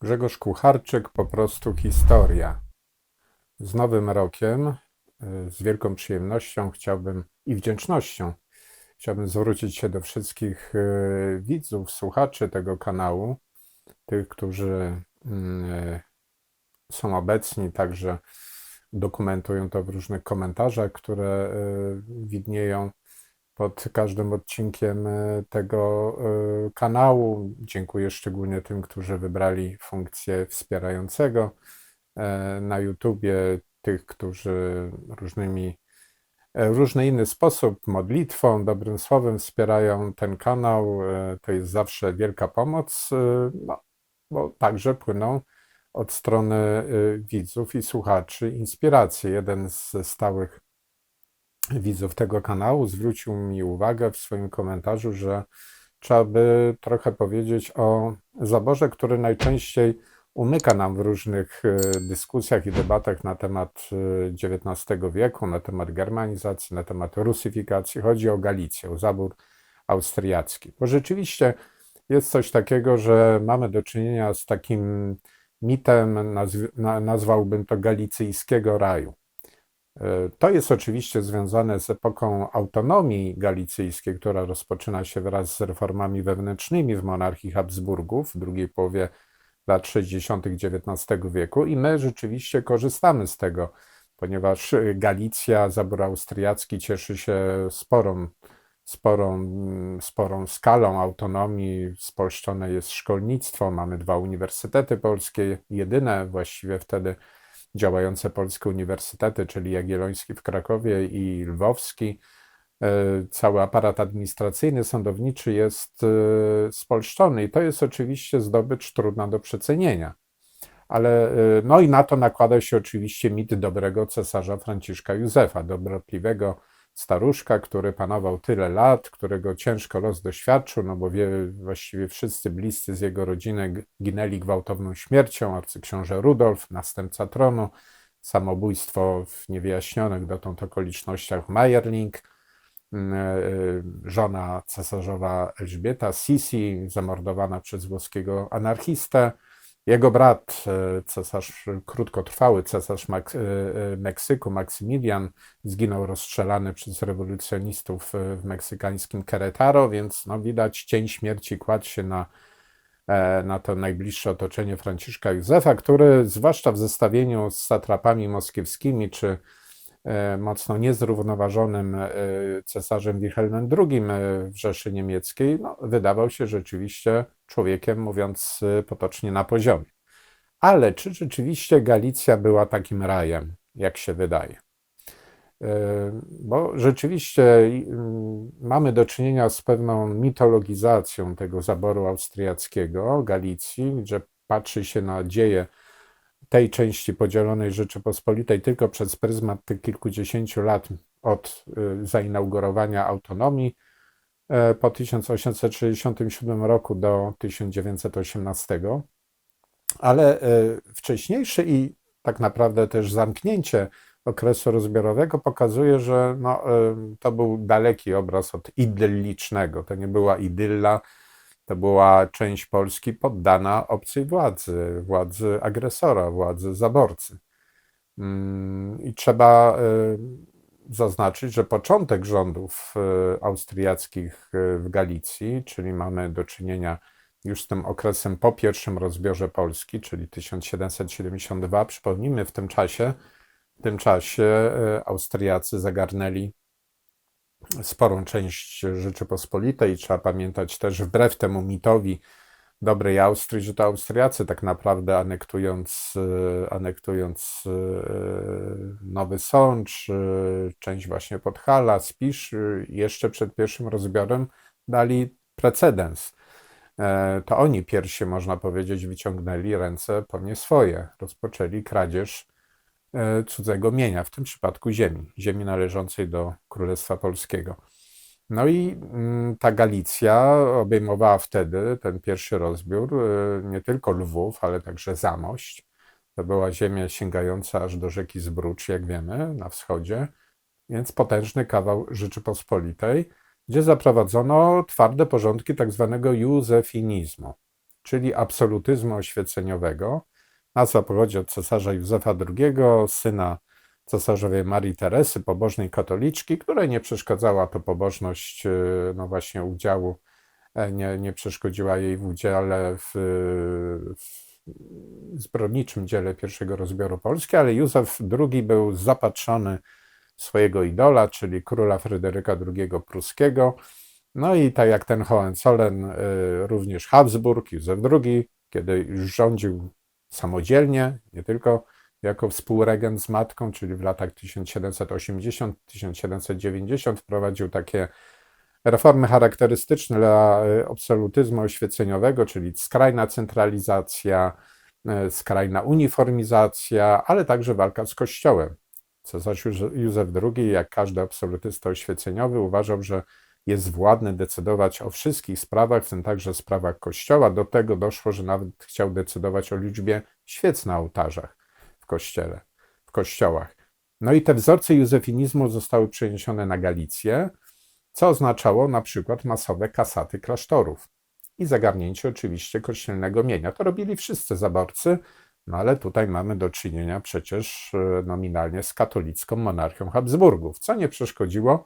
Grzegorz Kucharczyk, po prostu historia. Z Nowym Rokiem, y, z wielką przyjemnością chciałbym i wdzięcznością chciałbym zwrócić się do wszystkich y, widzów, słuchaczy tego kanału, tych, którzy y, są obecni, także dokumentują to w różnych komentarzach, które widnieją pod każdym odcinkiem e, tego e, kanału. Dziękuję szczególnie tym, którzy wybrali funkcję wspierającego e, na YouTubie, tych, którzy różnymi różny inny sposób, modlitwą, dobrym słowem wspierają ten kanał. To jest zawsze wielka pomoc, no, bo także płyną od strony widzów i słuchaczy inspiracje. Jeden ze stałych widzów tego kanału zwrócił mi uwagę w swoim komentarzu, że trzeba by trochę powiedzieć o zaborze, który najczęściej umyka nam w różnych e, dyskusjach i debatach na temat XIX e, wieku, na temat germanizacji, na temat rusyfikacji. Chodzi o Galicję, o zabór austriacki. Bo rzeczywiście jest coś takiego, że mamy do czynienia z takim mitem, nazwałbym to galicyjskiego raju. To jest oczywiście związane z epoką autonomii galicyjskiej, która rozpoczyna się wraz z reformami wewnętrznymi w monarchii Habsburgów w drugiej połowie lat 60. XIX wieku i my rzeczywiście korzystamy z tego, ponieważ Galicja, zabór austriacki cieszy się sporą, sporą, sporą skalą autonomii. Spolszczone jest szkolnictwo, mamy dwa uniwersytety polskie, jedyne właściwie wtedy działające polskie uniwersytety, czyli Jagielloński w Krakowie i Lwowski. E, cały aparat administracyjny, sądowniczy jest e, spolszczony i to jest oczywiście zdobycz trudna do przecenienia. Ale e, no i na to nakłada się oczywiście mit dobrego cesarza Franciszka Józefa, dobrotliwego staruszka, który panował tyle lat, którego ciężko los doświadczył, no bo wie, właściwie wszyscy bliscy z jego rodziny ginęli gwałtowną śmiercią, arcyksiąże Rudolf, następca tronu, samobójstwo w niewyjaśnionych dotąd okolicznościach Meierling, mm, e, e, żona cesarzowa Elżbieta Sisi, zamordowana przez włoskiego anarchistę, jego brat, e, cesarz, krótkotrwały cesarz Mak e, e, Meksyku, Maksymilian, zginął rozstrzelany przez rewolucjonistów w meksykańskim Querétaro, więc no, widać cień śmierci kładł się na, na to najbliższe otoczenie Franciszka Józefa, który zwłaszcza w zestawieniu z satrapami moskiewskimi czy mocno niezrównoważonym e, cesarzem Wilhelmem II e, w Rzeszy Niemieckiej, no, wydawał się rzeczywiście człowiekiem, mówiąc potocznie, na poziomie. Ale czy rzeczywiście Galicja była takim rajem, jak się wydaje? Bo rzeczywiście mamy do czynienia z pewną mitologizacją tego zaboru austriackiego, Galicji, gdzie patrzy się na dzieje tej części podzielonej Rzeczypospolitej tylko przez pryzmat tych kilkudziesięciu lat od y, zainaugurowania autonomii e, po 1867 roku do 1918, ale e, wcześniejszy i tak naprawdę też zamknięcie okresu rozbiorowego pokazuje, że no, e, to był daleki obraz od idyllicznego. To nie była idylla, to była część Polski poddana obcej władzy, władzy agresora, władzy zaborcy. Mm, I trzeba y, zaznaczyć, że początek rządów y, austriackich y, w Galicji, czyli mamy do czynienia już z tym okresem po pierwszym rozbiorze Polski, czyli 1772, przypomnijmy, w tym czasie, w tym czasie Austriacy zagarnęli sporą część Rzeczypospolitej. Trzeba pamiętać też, wbrew temu mitowi dobrej Austrii, że to Austriacy tak naprawdę anektując, e, anektując e, Nowy Sącz, e, część właśnie Podhala, Spisz, jeszcze przed pierwszym rozbiorem dali precedens. To oni pierwsi, można powiedzieć, wyciągnęli ręce po nie swoje, rozpoczęli kradzież cudzego mienia, w tym przypadku ziemi, ziemi należącej do Królestwa Polskiego. No i mm, ta Galicja obejmowała wtedy ten pierwszy rozbiór e, nie tylko Lwów, ale także Zamość. To była ziemia sięgająca aż do rzeki Zbrucz, jak wiemy, na wschodzie, więc potężny kawał Rzeczypospolitej, gdzie zaprowadzono twarde porządki tak zwanego józefinizmu, czyli absolutyzmu oświeceniowego. Nazwa pochodzi od cesarza Józefa II, syna cesarzowej Marii Teresy, pobożnej katoliczki, której nie przeszkadzała to pobożność, e, no właśnie udziału, e, nie, nie przeszkodziła jej w udziale w, w zbrodniczym dziele pierwszego rozbioru Polski, ale Józef II był zapatrzony w swojego idola, czyli króla Fryderyka II Pruskiego. No i tak jak ten Hohenzollern, y, również Habsburg, Józef II, kiedy już rządził samodzielnie, nie tylko jako współregent z matką, czyli w latach 1780-1790 wprowadził takie reformy charakterystyczne dla y, absolutyzmu oświeceniowego, czyli skrajna centralizacja, y, skrajna uniformizacja, ale także walka z Kościołem. Cesarz Józef II, jak każdy absolutysta oświeceniowy, uważał, że jest władny decydować o wszystkich sprawach, w tym także sprawach Kościoła. Do tego doszło, że nawet chciał decydować o liczbie świec na ołtarzach w kościele, w kościołach. No i te wzorce józefinizmu zostały przeniesione na Galicję, co oznaczało na przykład masowe kasaty klasztorów i zagarnięcie oczywiście kościelnego mienia. To robili wszyscy zaborcy, no ale tutaj mamy do czynienia przecież e, nominalnie z katolicką monarchią Habsburgów, co nie przeszkodziło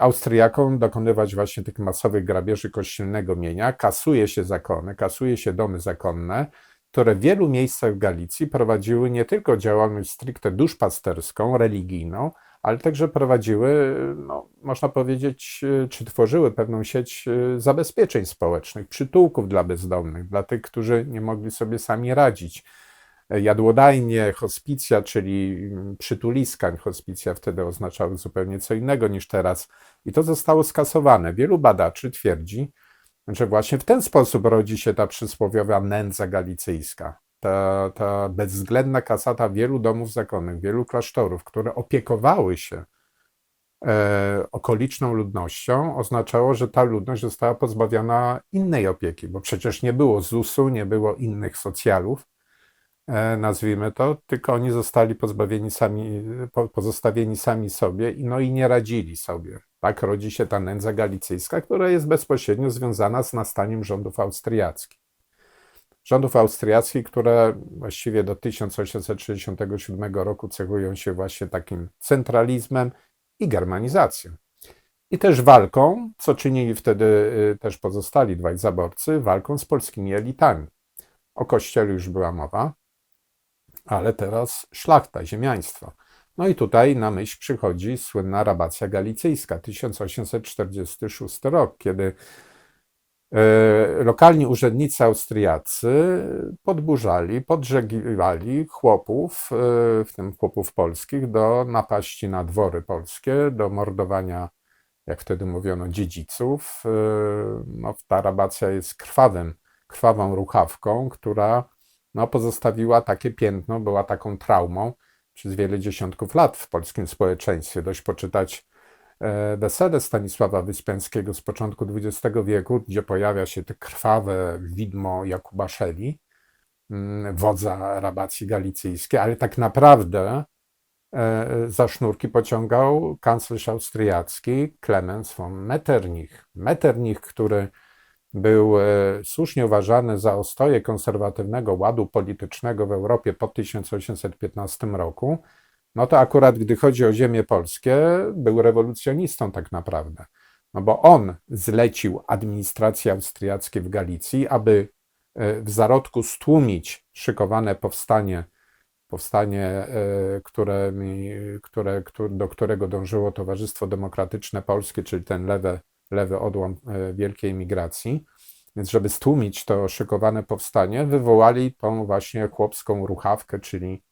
Austriakom dokonywać właśnie tych masowych grabieży kościelnego mienia. Kasuje się zakony, kasuje się domy zakonne, które w wielu miejscach w Galicji prowadziły nie tylko działalność stricte duszpasterską, religijną, ale także prowadziły, no, można powiedzieć, czy tworzyły pewną sieć e, zabezpieczeń społecznych, przytułków dla bezdomnych, dla tych, którzy nie mogli sobie sami radzić. Jadłodajnie, hospicja, czyli mm, przytuliska, hospicja wtedy oznaczały zupełnie co innego niż teraz. I to zostało skasowane. Wielu badaczy twierdzi, że właśnie w ten sposób rodzi się ta przysłowiowa nędza galicyjska ta, ta bezwzględna kasata wielu domów zakonnych, wielu klasztorów, które opiekowały się e, okoliczną ludnością, oznaczało, że ta ludność została pozbawiona innej opieki, bo przecież nie było ZUS-u, nie było innych socjalów, nazwijmy to, tylko oni zostali pozbawieni sami, po, pozostawieni sami sobie, no i nie radzili sobie. Tak rodzi się ta nędza galicyjska, która jest bezpośrednio związana z nastaniem rządów austriackich rządów austriackich, które właściwie do 1867 roku cechują się właśnie takim centralizmem i germanizacją. I też walką, co czynili wtedy y, też pozostali dwaj zaborcy, walką z polskimi elitami. O kościele już była mowa, ale teraz szlachta, ziemiaństwo. No i tutaj na myśl przychodzi słynna rabacja galicyjska, 1846 rok, kiedy E, lokalni urzędnicy austriacy podburzali, podżegiwali chłopów, e, w tym chłopów polskich, do napaści na dwory polskie, do mordowania, jak wtedy mówiono, dziedziców. E, no, ta rabacja jest krwawym, krwawą ruchawką, która no, pozostawiła takie piętno, była taką traumą przez wiele dziesiątków lat w polskim społeczeństwie. Dość poczytać weselę Stanisława Wyspiańskiego z początku XX wieku, gdzie pojawia się to krwawe widmo Jakuba Szeli, mm, wodza rabacji galicyjskiej, ale tak naprawdę e, za sznurki pociągał kanclerz austriacki Clemens von Metternich. Metternich, który był e, słusznie uważany za ostoję konserwatywnego ładu politycznego w Europie po 1815 roku, no to akurat gdy chodzi o ziemię polskie, był rewolucjonistą tak naprawdę. No bo on zlecił administracji austriackiej w Galicji, aby e, w zarodku stłumić szykowane powstanie, powstanie, e, które, które, do którego dążyło Towarzystwo Demokratyczne Polskie, czyli ten lewy, lewy odłam e, wielkiej emigracji. Więc żeby stłumić to szykowane powstanie, wywołali tą właśnie chłopską ruchawkę, czyli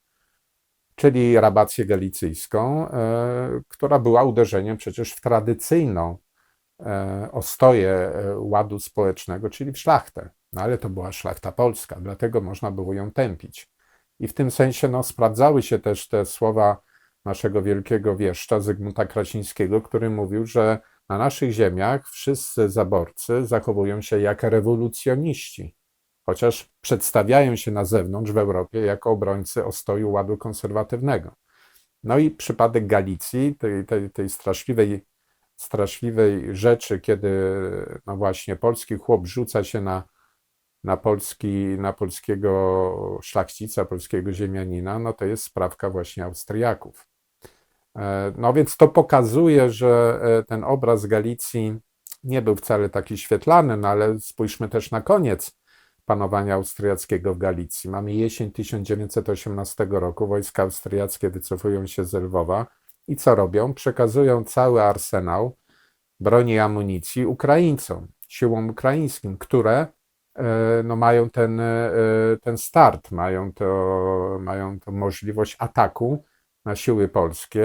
czyli rabację galicyjską, e, która była uderzeniem przecież w tradycyjną e, ostoję ładu społecznego, czyli w szlachtę. No ale to była szlachta polska, dlatego można było ją tępić. I w tym sensie no, sprawdzały się też te słowa naszego wielkiego wieszcza Zygmunta Krasińskiego, który mówił, że na naszych ziemiach wszyscy zaborcy zachowują się jak rewolucjoniści chociaż przedstawiają się na zewnątrz w Europie jako obrońcy ostoju ładu konserwatywnego. No i przypadek Galicji, tej, tej, tej straszliwej, straszliwej rzeczy, kiedy no właśnie polski chłop rzuca się na na, polski, na polskiego szlachcica, polskiego ziemianina, no to jest sprawka właśnie Austriaków. E, no więc to pokazuje, że e, ten obraz Galicji nie był wcale taki świetlany, no ale spójrzmy też na koniec panowania austriackiego w Galicji. Mamy jesień 1918 roku, wojska austriackie wycofują się z Lwowa i co robią? Przekazują cały arsenał broni i amunicji Ukraińcom, siłom ukraińskim, które e, no, mają ten, ten start, mają to, mają to możliwość ataku na siły polskie,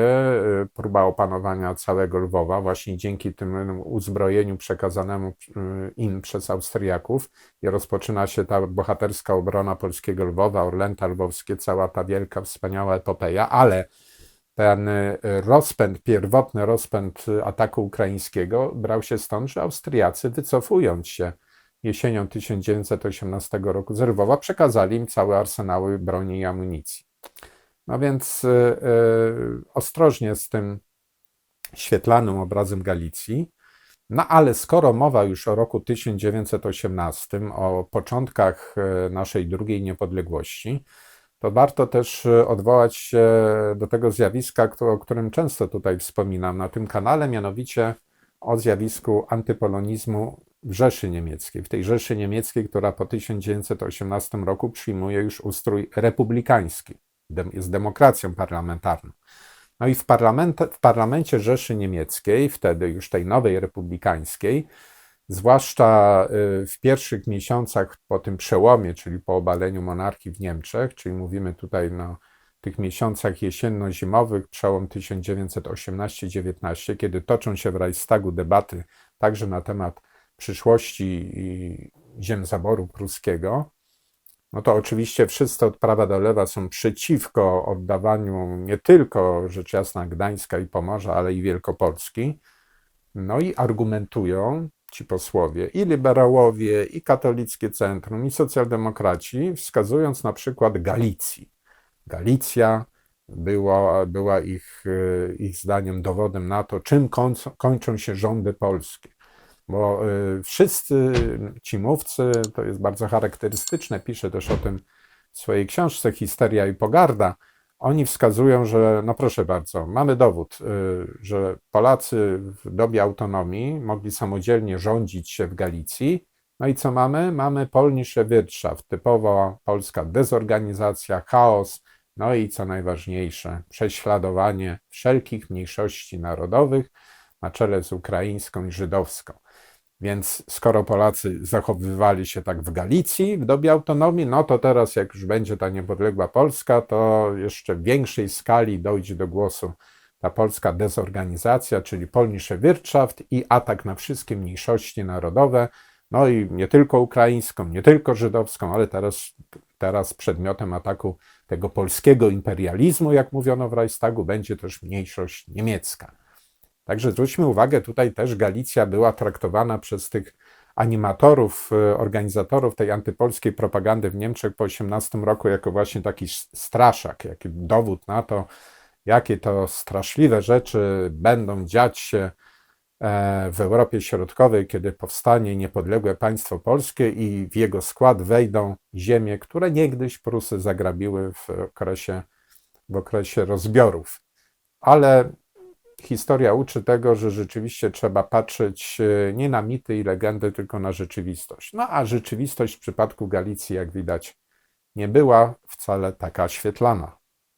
y, próba opanowania całego Lwowa, właśnie dzięki tym uzbrojeniu przekazanemu y, im przez Austriaków i rozpoczyna się ta bohaterska obrona polskiego Lwowa, Orlęta Lwowskie, cała ta wielka, wspaniała epopeja, ale ten y, rozpęd, pierwotny rozpęd ataku ukraińskiego brał się stąd, że Austriacy wycofując się jesienią 1918 roku z Lwowa, przekazali im całe arsenały broni i amunicji. No więc y, y, ostrożnie z tym świetlanym obrazem Galicji. No ale skoro mowa już o roku 1918, o początkach y, naszej drugiej niepodległości, to warto też odwołać się do tego zjawiska, o którym często tutaj wspominam na tym kanale, mianowicie o zjawisku antypolonizmu w Rzeszy Niemieckiej, w tej Rzeszy Niemieckiej, która po 1918 roku przyjmuje już ustrój republikański jest demokracją parlamentarną. No i w, parlament, w parlamencie Rzeszy Niemieckiej, wtedy już tej nowej republikańskiej, zwłaszcza y, w pierwszych miesiącach po tym przełomie, czyli po obaleniu monarchii w Niemczech, czyli mówimy tutaj o tych miesiącach jesienno-zimowych, przełom 1918-19, kiedy toczą się w Reichstagu debaty także na temat przyszłości ziem zaboru pruskiego, no to oczywiście wszyscy od prawa do lewa są przeciwko oddawaniu nie tylko rzecz jasna Gdańska i Pomorza, ale i Wielkopolski. No i argumentują ci posłowie, i liberałowie, i katolickie centrum, i socjaldemokraci, wskazując na przykład Galicji. Galicja była, była ich, ich zdaniem dowodem na to, czym kończą się rządy polskie. Bo y, wszyscy ci mówcy, to jest bardzo charakterystyczne, pisze też o tym w swojej książce Histeria i Pogarda, oni wskazują, że, no proszę bardzo, mamy dowód, y, że Polacy w dobie autonomii mogli samodzielnie rządzić się w Galicji. No i co mamy? Mamy Polnische Wirtschaft, typowo polska dezorganizacja, chaos, no i co najważniejsze, prześladowanie wszelkich mniejszości narodowych na czele z ukraińską i żydowską. Więc skoro Polacy zachowywali się tak w Galicji w dobie autonomii, no to teraz, jak już będzie ta niepodległa Polska, to jeszcze w większej skali dojdzie do głosu ta polska dezorganizacja, czyli Polnische Wirtschaft i atak na wszystkie mniejszości narodowe, no i nie tylko ukraińską, nie tylko żydowską, ale teraz, teraz przedmiotem ataku tego polskiego imperializmu, jak mówiono w Reichstagu, będzie też mniejszość niemiecka. Także zwróćmy uwagę, tutaj też Galicja była traktowana przez tych animatorów, e, organizatorów tej antypolskiej propagandy w Niemczech po 18 roku jako właśnie taki straszak, jaki dowód na to, jakie to straszliwe rzeczy będą dziać się e, w Europie Środkowej, kiedy powstanie niepodległe państwo polskie i w jego skład wejdą ziemie, które niegdyś Prusy zagrabiły w okresie, w okresie rozbiorów. Ale historia uczy tego, że rzeczywiście trzeba patrzeć e, nie na mity i legendy, tylko na rzeczywistość. No a rzeczywistość w przypadku Galicji, jak widać, nie była wcale taka świetlana.